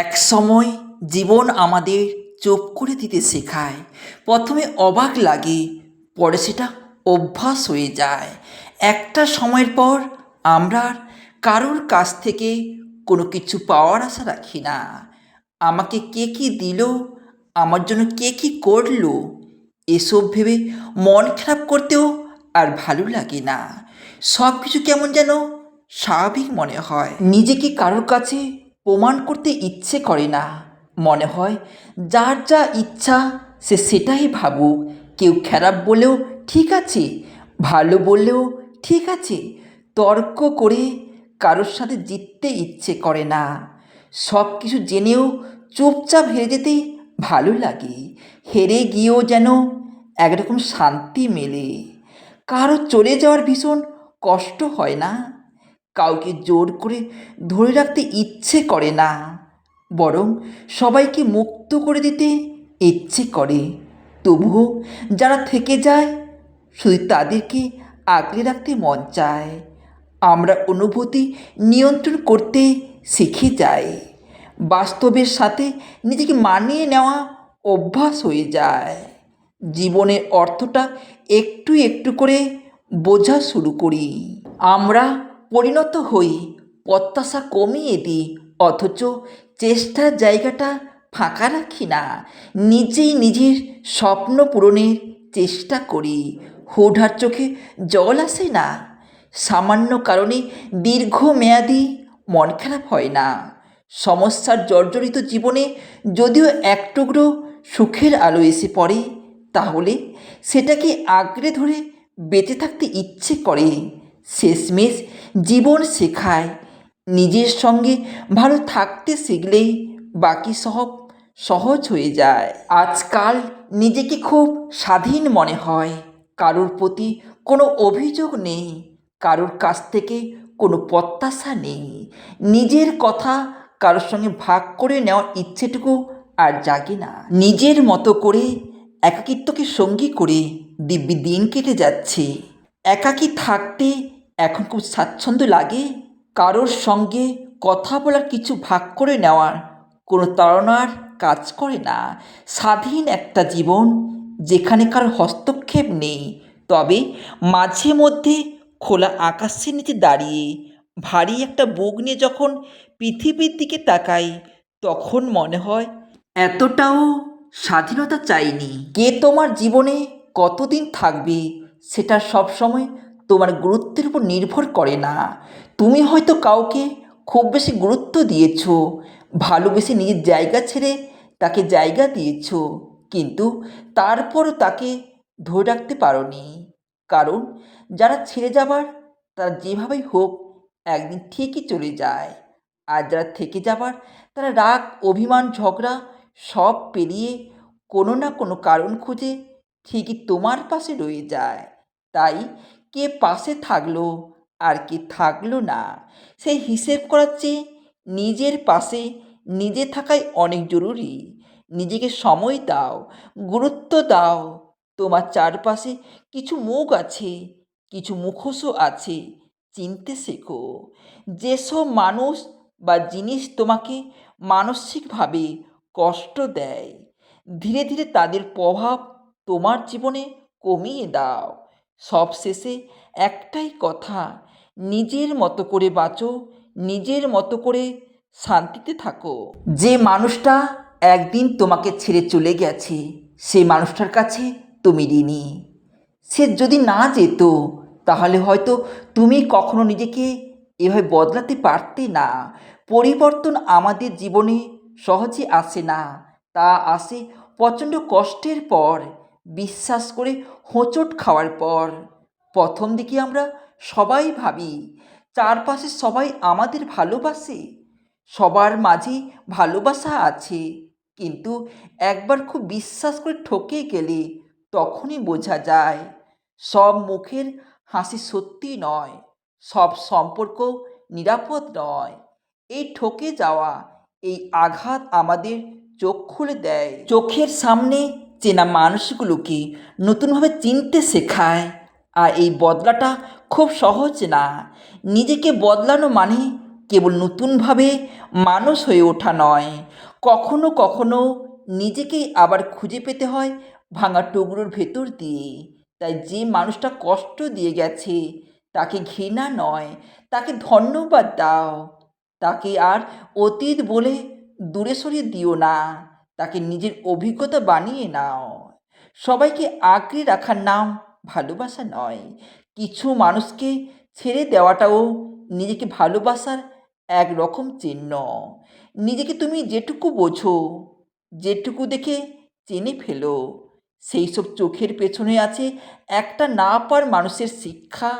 এক সময় জীবন আমাদের চুপ করে দিতে শেখায়। প্রথমে অবাক লাগে, পরে সেটা অভ্যাস হয়ে যায়। একটা সময়ের পর আমরা কারোর কাছ থেকে কোনো কিছু পাওয়ার আশা রাখি না। আমাকে কে কী দিল, আমার জন্য কে কী করল, এসব ভেবে মন খারাপ করতেও আর ভালো লাগে না। সব কিছু কেমন যেন স্বাভাবিক মনে হয়। নিজেকে কারোর কাছে প্রমাণ করতে ইচ্ছে করে না। মনে হয়, যার যা ইচ্ছা, সে সেটাই ভাবুক। কেউ খারাপ বলেও ঠিক আছে, ভালো বললেও ঠিক আছে। তর্ক করে কারোর সাথে জিততে ইচ্ছে করে না। সব কিছু জেনেও চুপচাপ হেরে যেতে ভালো লাগে। হেরে গিয়েও যেন একরকম শান্তি মেলে। কারও চলে যাওয়ার ভীষণ কষ্ট হয় না। কাউকে জোর করে ধরে রাখতে ইচ্ছে করে না। বরং সবাইকে মুক্ত করে দিতে ইচ্ছে করে। তবুও যারা থেকে যায়, শুধু তাদেরকে আগলে রাখতে মন চায়। আমরা অনুভূতি নিয়ন্ত্রণ করতে শিখে যাই। বাস্তবের সাথে নিজেকে মানিয়ে নেওয়া অভ্যাস হয়ে যায়। জীবনের অর্থটা একটু একটু করে বোঝা শুরু করি। আমরা পরিণত হই, প্রত্যাশা কমিয়ে দিই অথচ চেষ্টার জায়গাটা ফাঁকা রাখি না। নিজেই নিজের স্বপ্ন পূরণের চেষ্টা করি। হুডার চোখে জল আসে না। সামান্য কারণে দীর্ঘমেয়াদী মন খারাপ হয় না। সমস্যার জর্জরিত জীবনে যদিও এক টুকরো সুখের আলো এসে পড়ে, তাহলে সেটাকে আঁকড়ে ধরে বেঁচে থাকতে ইচ্ছে করে। শেষমেশ জীবন শেখায়। নিজের সঙ্গে ভালো থাকতে শিখলেই বাকি সব সহজ হয়ে যায়। আজকাল নিজেকে খুব স্বাধীন মনে হয়। কারোর প্রতি কোনো অভিযোগ নেই। কারোর কাছ থেকে কোনো প্রত্যাশা নেই। নিজের কথা কারোর সঙ্গে ভাগ করে নেওয়ার ইচ্ছেটুকু আর জাগে না। নিজের মতো করে একাকিত্বকে সঙ্গী করে দিব্যি দিন কেটে যাচ্ছে। একাকী থাকতে এখন খুব স্বাচ্ছন্দ্য লাগে কারোর সঙ্গে কথা বলার কিছু ভাগ করে নেওয়ার। কোনো তাড়নার কাজ করে না। স্বাধীন একটা জীবন যেখানে কারোর হস্তক্ষেপ নেই। তবে মাঝে মধ্যে খোলা আকাশের নিচে দাঁড়িয়ে ভারী একটা বুক নিয়ে যখন পৃথিবীর দিকে তাকাই, তখন মনে হয় এতটাও স্বাধীনতা চাইনি। কে তোমার জীবনে কতদিন থাকবে সেটা সবসময় তোমার গুরুত্বের উপর নির্ভর করে না। তুমি হয়তো কাউকে খুব বেশি গুরুত্ব দিয়েছ, ভালোবেসে নিজের জায়গা ছেড়ে তাকে জায়গা দিয়েছ, কিন্তু তারপরও তাকে ধরে রাখতে পারোনি। কারণ যারা ছেড়ে যাবার, তারা যেভাবেই হোক একদিন ঠিকই চলে যায়। আর যারা থেকে যাবার, তারা রাগ, অভিমান, ঝগড়া সব পেরিয়ে কোনো না কোনো কারণ খুঁজে ঠিকই তোমার পাশে রয়ে যায়। তাই কে পাশে থাকল আর কে থাকল না। সেই হিসেব করার চেয়ে নিজের পাশে নিজে থাকাই অনেক জরুরি। নিজেকে সময় দাও, গুরুত্ব দাও। তোমার চারপাশে কিছু মুখ আছে, কিছু মুখোশও আছে, চিনতে শেখো। যেসব মানুষ বা জিনিস তোমাকে মানসিকভাবে কষ্ট দেয়, ধীরে ধীরে তাদের প্রভাব তোমার জীবনে কমিয়ে দাও। সবশেষে একটাই কথা, নিজের মতো করে বাঁচো, নিজের মতো করে শান্তিতে থাকো। যে মানুষটা একদিন তোমাকে ছেড়ে চলে গেছে, সে মানুষটার কাছে তুমি ঋণী। সে যদি না যেত, তাহলে হয়তো তুমি কখনো নিজেকে এভাবে বদলাতে পারতে না। পরিবর্তন আমাদের জীবনে সহজে আসে না, তা আসে প্রচণ্ড কষ্টের পর। বিশ্বাস করে হোঁচট খাওয়ার পর, প্রথম দিকে আমরা সবাই ভাবি, চারপাশে সবাই আমাদের ভালোবাসে, সবার মাঝে ভালোবাসা আছে। কিন্তু একবার খুব বিশ্বাস করে ঠকে গেলে তখনই বোঝা যায়, সব মুখের হাসি সত্যি নয়, সব সম্পর্ক নিরাপদ নয়। এই ঠকে যাওয়া, এই আঘাত আমাদের চোখ খুলে দেয়। চোখের সামনে চেনা মানুষগুলোকে নতুনভাবে চিনতে শেখায়। আর এই বদলাটা খুব সহজ না। নিজেকে বদলানো মানে কেবল নতুনভাবে মানুষ হয়ে ওঠা নয়। কখনো কখনো নিজেকেই আবার খুঁজে পেতে হয় ভাঙা টুকরোর ভেতর দিয়ে। তাই যে মানুষটা কষ্ট দিয়ে গেছে, তাকে ঘৃণা নয়, তাকে ধন্যবাদ দাও। তাকে আর অতীত বলে দূরে সরিয়ে দিও না। তাকে নিজের অভিজ্ঞতা বানিয়ে নাও। সবাইকে আঁকড়ে রাখার নাম ভালোবাসা নয়। কিছু মানুষকে ছেড়ে দেওয়াটাও নিজেকে ভালোবাসার এক রকম চিহ্ন। নিজেকে তুমি যেটুকু বোঝো, যেটুকু দেখে চেনে ফেলো সেই সব চোখের পেছনে আছে একটা না পার মানুষের শিক্ষা।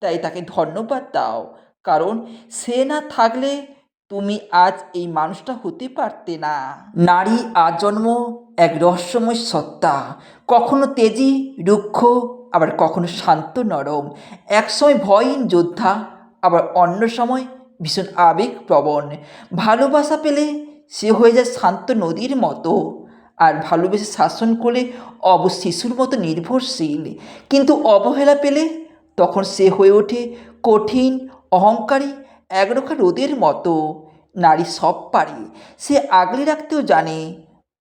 তাই তাকে ধন্যবাদ দাও, কারণ সে না থাকলে তুমি আজ এই মানুষটা হতে পারতে না। নারী আজন্ম এক রহস্যময় সত্তা। কখনো তেজি, রুক্ষ, আবার কখনো শান্ত নরম। একসময় ভয়হীন যোদ্ধা, আবার অন্য সময় ভীষণ আবেগপ্রবণ। ভালোবাসা পেলে সে হয়ে যায় শান্ত নদীর মতো। আর ভালোবেসে শাসন করলে অব শিশুর মতো নির্ভরশীল। কিন্তু অবহেলা পেলে তখন সে হয়ে ওঠে কঠিন, অহংকারী, একরোখা রোদের মতো। নারী সব পারে। সে আগলে রাখতেও জানে,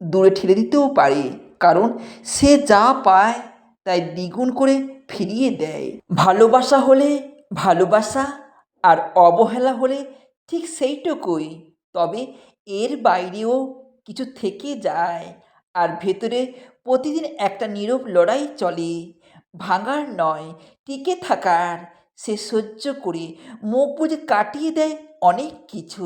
দূরে ঠেলে দিতেও পারে, কারণ সে যা পায় তাই দ্বিগুণ করে ফিরিয়ে দেয়। ভালোবাসা হলে ভালোবাসা আর অবহেলা হলে ঠিক সেইটুকুই, তবে এর বাইরেও কিছু থেকে যায় আর ভেতরে প্রতিদিন একটা নীরব লড়াই চলে। ভাঙার নয়, টিকে থাকার, সে সহ্য করে। মুখ বুঝে কাটিয়ে দেয় অনেক কিছু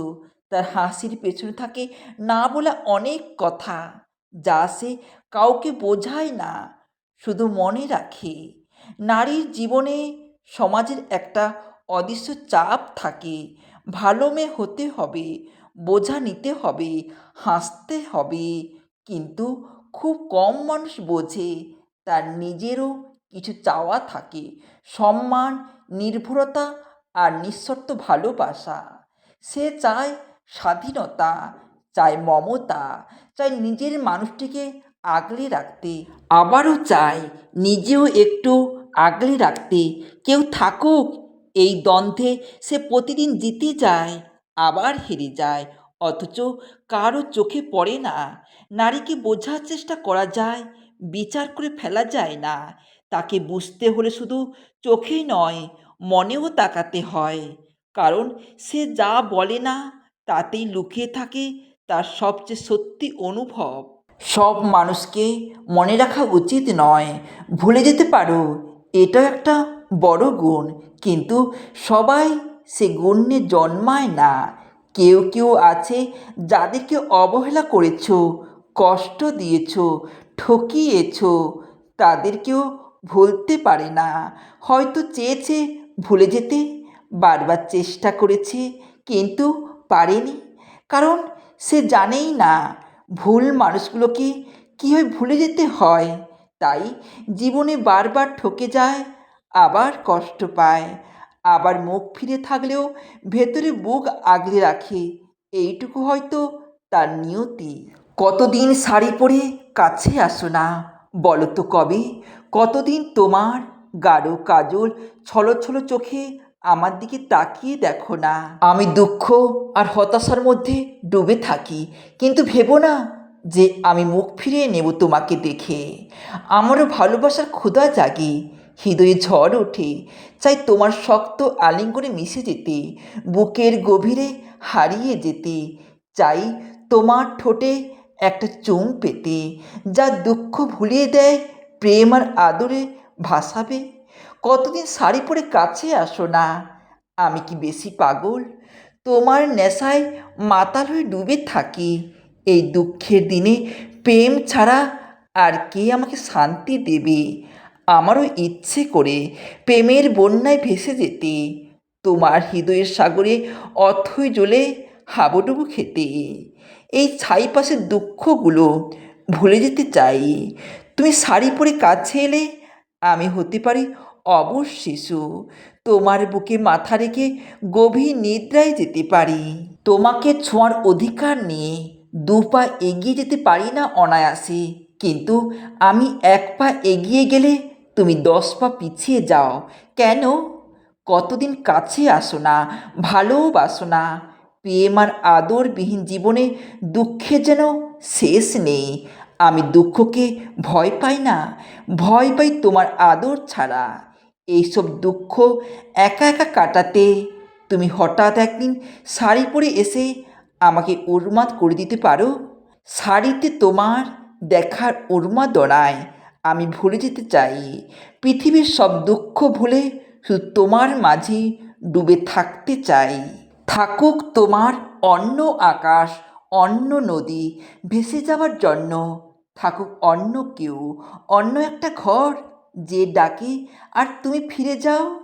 তার হাসির পেছনে থাকে না বলা অনেক কথা যা সে কাউকে বোঝায় না, শুধু মনে রাখে। নারীর জীবনে সমাজের একটা অদৃশ্য চাপ থাকে। ভালো মেয়ে হতে হবে, বোঝা নিতে হবে, হাসতে হবে। কিন্তু খুব কম মানুষ বোঝে, তার নিজেরও কিছু চাওয়া থাকে। সম্মান নির্ভরতা আর নিঃশর্ত ভালোবাসা। সে চায় স্বাধীনতা চায় মমতা চায় নিজের মানুষটিকে আগলে রাখতে। আবারও চায় নিজেও একটু আগলে রাখতে। কেউ থাকুক এই দ্বন্দ্বে, সে প্রতিদিন জিতে যায়, আবার হেরে যায়। অথচ কারও চোখে পড়ে না, নারীকে বোঝার চেষ্টা করা যায়, বিচার করে ফেলা যায় না। তাকে বুঝতে হলে শুধু চোখেই নয়, মনেও তাকাতে হয়। কারণ সে যা বলে না তাতেই লুকিয়ে থাকে তার সবচেয়ে সত্যি অনুভব। সব মানুষকে মনে রাখা উচিত নয়, ভুলে যেতে পারো এটা একটা বড় গুণ। কিন্তু সবাই সে গুণ জন্মায় না। কেউ কেউ আছে যাদেরকে অবহেলা করেছ, কষ্ট দিয়েছ, ঠকিয়েছ, তাদেরকেও ভুলতে পারে না। হয়তো চেয়েছে ভুলে যেতে, বারবার চেষ্টা করেছে, কিন্তু পারেনি। কারণ সে জানেই না ভুল মানুষগুলোকে কীভাবে ভুলে যেতে হয়। তাই জীবনে বারবার ঠকে যায়, আবার কষ্ট পায়। আবার মুখ ফিরে থাকলেও ভেতরে বুক আগলে রাখে। এইটুকু হয়তো তার নিয়তি। কতদিন শাড়ি পরে কাছে আসো না, বলো তো কবে? কতদিন তোমার গাঢ় কাজল ছলো ছলো চোখে আমার দিকে তাকিয়ে দেখো না। আমি দুঃখ আর হতাশার মধ্যে ডুবে থাকি, কিন্তু ভেবো না যে আমি মুখ ফিরিয়ে নেব তোমাকে দেখে। আমারও ভালোবাসার ক্ষুধা জাগে, হৃদয়ে ঝড় ওঠে, চাই তোমার শক্ত আলিঙ্গনে মিশে যেতে, বুকের গভীরে হারিয়ে যেতে। চাই তোমার ঠোঁটে একটা চুম পেতে, যা দুঃখ ভুলিয়ে দেয়, প্রেম আর আদরে ভাসাবে কতদিন শাড়ি পরে কাছে আসো না? আমি কি বেশি পাগল? তোমার নেশায় মাতাল হয়ে ডুবে থাকি। এই দুঃখের দিনে প্রেম ছাড়া আর কে আমাকে শান্তি দেবে? আমারও ইচ্ছে করে প্রেমের বন্যায় ভেসে যেতে। তোমার হৃদয়ের সাগরে অথই জ্বলে হাবুডুবু খেতে। এই ছাই পাশের দুঃখগুলো ভুলে যেতে চাই। তুমি শাড়ি পরে কাছে এলে আমি হতে পারি অবশ শিশু, তোমার বুকে মাথা রেখে গভীর নিদ্রায় যেতে পারি। তোমাকে ছোঁয়ার অধিকার নিয়ে দু পা এগিয়ে যেতে পারি না অনায়াসে, কিন্তু আমি এক পা এগিয়ে গেলে তুমি দশ পা পিছিয়ে যাও। কেন? কতদিন কাছে আসো না, ভালোবাসো না। প্রেম আদরবিহীন জীবনে দুঃখে যেন শেষ নেই। আমি দুঃখকে ভয় পাই না, ভয় পাই তোমার আদর ছাড়া। এইসব দুঃখ একা একা কাটাতে তুমি হঠাৎ একদিন শাড়ি পরে এসে আমাকে উন্মাদ করে দিতে পারো? শাড়িতে তোমার দেখার উন্মাদনায় আমি ভুলে যেতে চাই। পৃথিবীর সব দুঃখ ভুলে শুধু তোমার মাঝে ডুবে থাকতে চাই। থাকুক তোমার অন্য আকাশ, অন্য নদী, ভেসে যাওয়ার জন্য থাকুক অন্য কেউ, অন্য একটা ঘর। যে ডাকে, আর তুমি ফিরে যাও।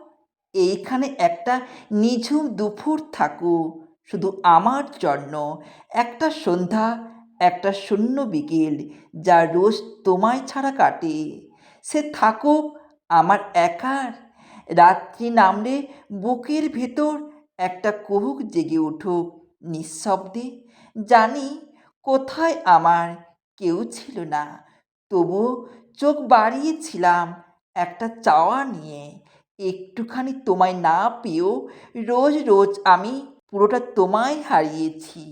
এইখানে একটা নিঝুম দুপুর থাকুক শুধু আমার জন্য। একটা সন্ধ্যা, একটা শূন্য বিকেল, যা রোজ তোমায় ছাড়া কাটে। সে থাকুক আমার একার। রাত্রি নামলে বুকের ভেতর একটা কুহুক জেগে উঠুক নিঃশব্দে। জানি কোথায় আমার, কেউ ছিল না। তবুও চোখ বাড়িয়েছিলাম একটা চাওয়া নিয়ে। একটুখানি তোমায় না পেয়েও রোজ রোজ আমি পুরোটা তোমায় হারিয়েছি।